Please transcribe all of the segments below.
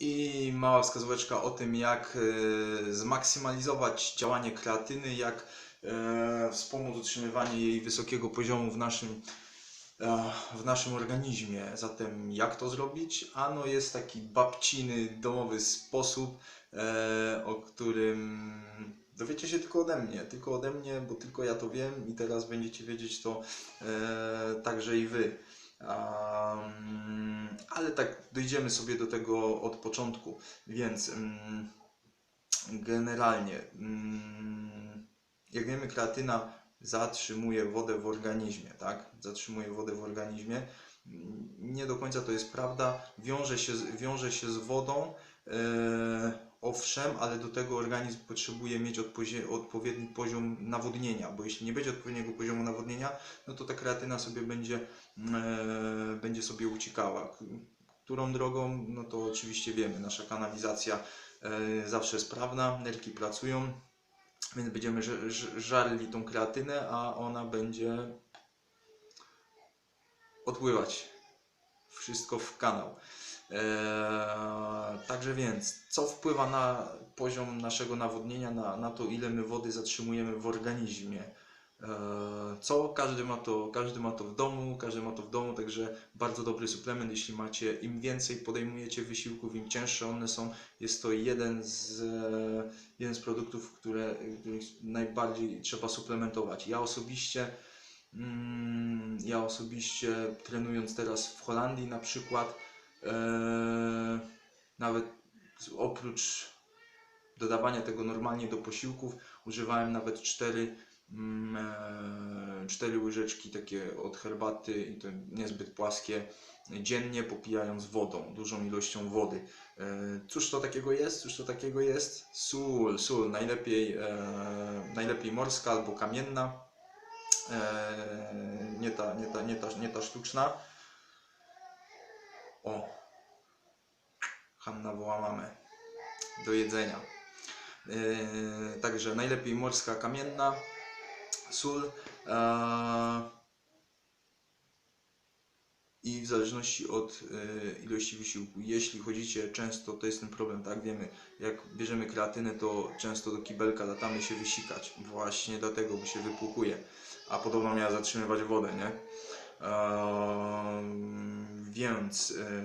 I mała wskazóweczka o tym, jak e, zmaksymalizować działanie kreatyny, jak e, wspomóc utrzymywanie jej wysokiego poziomu w naszym, e, w naszym organizmie. Zatem jak to zrobić? Ano jest taki babciny domowy sposób, o którym dowiecie się tylko ode mnie, tylko ode mnie, bo tylko ja to wiem i teraz będziecie wiedzieć to także i wy. Um, ale tak dojdziemy sobie do tego od początku, więc mm, generalnie, mm, jak wiemy, kreatyna zatrzymuje wodę w organizmie, tak? Zatrzymuje wodę w organizmie. Nie do końca to jest prawda. Wiąże się, wiąże się z wodą, e, owszem, ale do tego organizm potrzebuje mieć odpowiedni poziom nawodnienia, bo jeśli nie będzie odpowiedniego poziomu nawodnienia, no to ta kreatyna sobie będzie, e, będzie sobie uciekała. Którą drogą, no to oczywiście wiemy, nasza kanalizacja e, zawsze sprawna, nerki pracują, więc będziemy żarli tą kreatynę, a ona będzie odpływać. Wszystko w kanał. Eee, także więc, co wpływa na poziom naszego nawodnienia, na, na to, ile my wody zatrzymujemy w organizmie? Eee, co? Każdy ma, to, każdy ma to w domu, każdy ma to w domu, także bardzo dobry suplement, jeśli macie, im więcej podejmujecie wysiłków, im cięższe one są, jest to jeden z, e, jeden z produktów, które, których najbardziej trzeba suplementować. Ja osobiście Mm, Ja osobiście trenując teraz w Holandii na przykład, nawet z- oprócz dodawania tego normalnie do posiłków, używałem nawet 4, cztery łyżeczki takie od herbaty i to niezbyt płaskie dziennie popijając wodą, dużą ilością wody. E, Cóż to takiego jest? Cóż to takiego jest? Sól, sól, najlepiej, najlepiej morska albo kamienna. Eee, nie, ta, nie, ta, nie, ta, nie ta sztuczna. O, Hanna woła mamę do jedzenia. Eee, także najlepiej morska kamienna, sól eee, i w zależności od e, ilości wysiłku. Jeśli chodzicie często, to jest ten problem, tak wiemy, jak bierzemy kreatynę, to często do kibelka latamy się wysikać, właśnie dlatego, bo się wypłukuje a podobno miała zatrzymywać wodę, nie? Ehm, więc, e,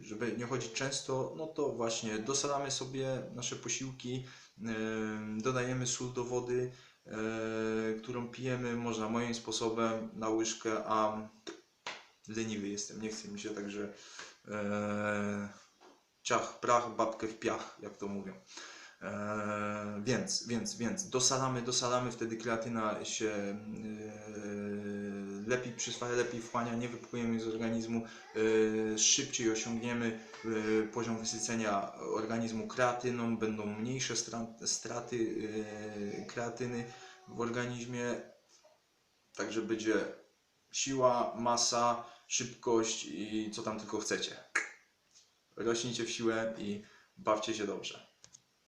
żeby nie chodzić często, no to właśnie dosalamy sobie nasze posiłki, em, dodajemy sól do wody, e, którą pijemy, można moim sposobem na łyżkę, a leniwy jestem, nie chce mi się, także e, ciach, prach, babkę w piach, jak to mówią. Więc, więc, więc dosalamy, dosalamy, wtedy kreatyna się lepiej przyswaja, lepiej wchłania, nie wypłujemy z organizmu, eee, szybciej osiągniemy eee, poziom wysycenia organizmu kreatyną, będą mniejsze stra- straty eee, kreatyny w organizmie, także będzie siła, masa, szybkość i co tam tylko chcecie. Rośnijcie w siłę i bawcie się dobrze.